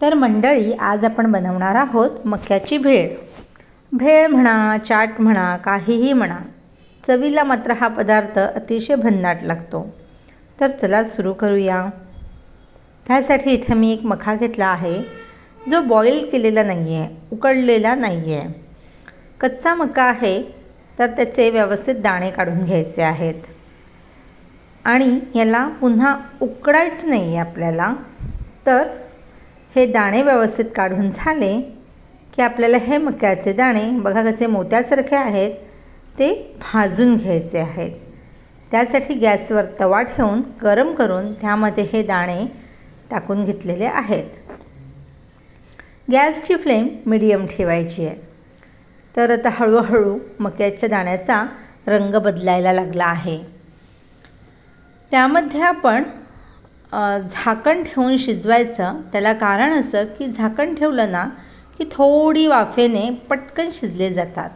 तर मंडळी आज आपण बनवणार आहोत मक्याची भेळ. भेळ म्हणा चाट म्हणा काहीही म्हणा चवीला मात्र हा पदार्थ अतिशय भन्नाट लागतो. तर चला सुरू करूया. त्यासाठी इथे मी एक मखा घेतला आहे जो बॉईल केलेला नाही आहे उकडलेला नाही आहे कच्चा मका आहे तर त्याचे व्यवस्थित दाणे काढून घ्यायचे आहेत. आणि याला पुन्हा उकडायचं नाही आहे आपल्याला तर हे दाणे व्यवस्थित काढून झाले की आपल्याला हे मक्याचे दाणे बघा कसे मोत्यासारखे आहेत ते भाजून घ्यायचे आहेत. त्यासाठी गॅसवर तवा ठेवून गरम करून त्यामध्ये हे दाणे टाकून घेतलेले आहेत. गॅसची फ्लेम मिडियम ठेवायची आहे. तर आता हळूहळू मक्याच्या दाण्याचा रंग बदलायला लागला आहे. त्यामध्ये आपण झाकण ठेवून शिजवायचं. त्याला कारण असं की झाकण ठेवलं ना की थोडी वाफेने पटकन शिजले जातात.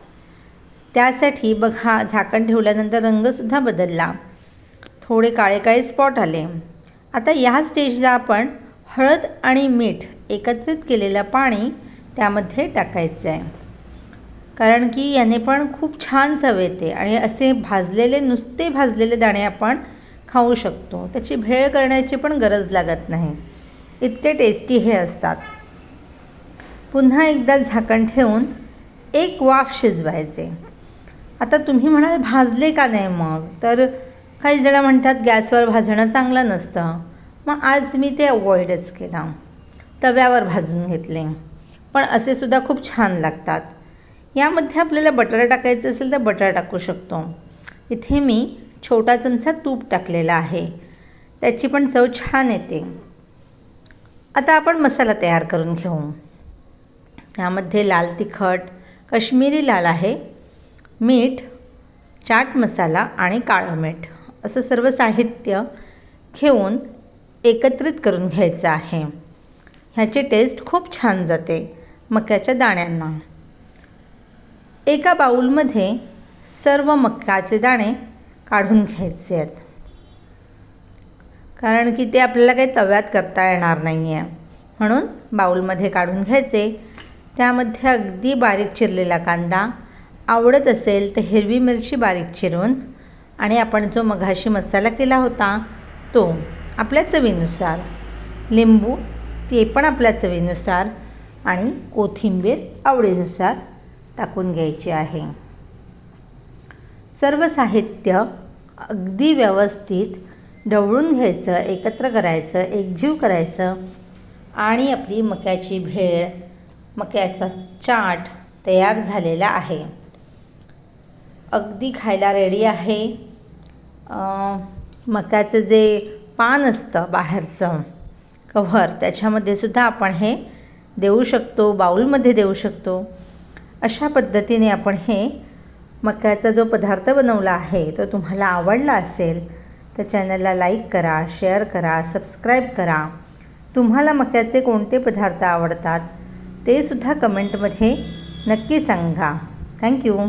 त्यासाठी बघा झाकण ठेवल्यानंतर रंगसुद्धा बदलला. थोडे काळे काळे स्पॉट आले. आता या स्टेजला आपण हळद आणि मीठ एकत्रित केलेलं पाणी त्यामध्ये टाकायचं आहे कारण की याने पण खूप छान चव येते आणि असे भाजलेले नुसते भाजलेले दाणे आपण खाऊ शकतो. त्याची भेळ करण्याची पण गरज लागत नाही. इतके टेस्टी हे असतात. पुन्हा एकदा झाकण ठेवून एक वाफ शिजवायचे. आता तुम्ही म्हणाल भाजले का नाही मग? तर काही जण म्हणतात गॅसवर भाजणं चांगलं नसतं. मग आज मी ते अवॉइडच केला. तव्यावर भाजून घेतले. पण असे सुद्धा खूप छान लागतात. यामध्ये आपल्याला बटर टाकायचं असेल तर बटर टाकू शकतो. इथे मी छोटा चमचा तूप टाकलेला आहे. त्याची पण चव छान येते. आता आपण मसाला तयार करून घेऊ. त्यामध्ये लाल तिखट कश्मीरी लाल आहे मीठ चाट मसाला आणि काळं मीठ. असं सर्व साहित्य घेऊन एकत्रित करून घ्यायचं आहे. ह्याची टेस्ट खूप छान जाते मक्याच्या दाण्यांना. एका बाऊलमध्ये सर्व मक्याचे दाणे काढून घ्यायचे आहेत. कारण की ते आपल्याला काही तव्यात करता येणार नाही आहे म्हणून बाऊलमध्ये काढून घ्यायचे. त्यामध्ये अगदी बारीक चिरलेला कांदा. आवडत असेल तर हिरवी मिरची बारीक चिरून आणि आपण जो मघाशी मसाला केला होता तो आपल्या चवीनुसार. लिंबू ते पण आपल्या चवीनुसार आणि कोथिंबीर आवडीनुसार टाकून घ्यायची आहे. सर्व साहित्य अगदी व्यवस्थित ढवळून घ्यायचं एकत्र करायचं एकजीव करायचं. आणि आपली मक्याची भेळ मक्याचा चाट तयार झालेला आहे. अगदी खायला रेडी आहे. मक्याचं जे पान असतं बाहेरचं कव्हर त्याच्यामध्ये सुद्धा आपण हे देऊ शकतो बाऊलमध्ये देऊ शकतो. अशा पद्धतीने आपण हे मक्याचा जो पदार्थ बनवला आहे तो तुम्हाला आवडला असेल तर चॅनलला लाईक करा शेअर करा सबस्क्राईब करा. तुम्हाला मक्याचे कोणते पदार्थ आवडतात ते सुद्धा कमेंटमध्ये नक्की सांगा. थँक्यू.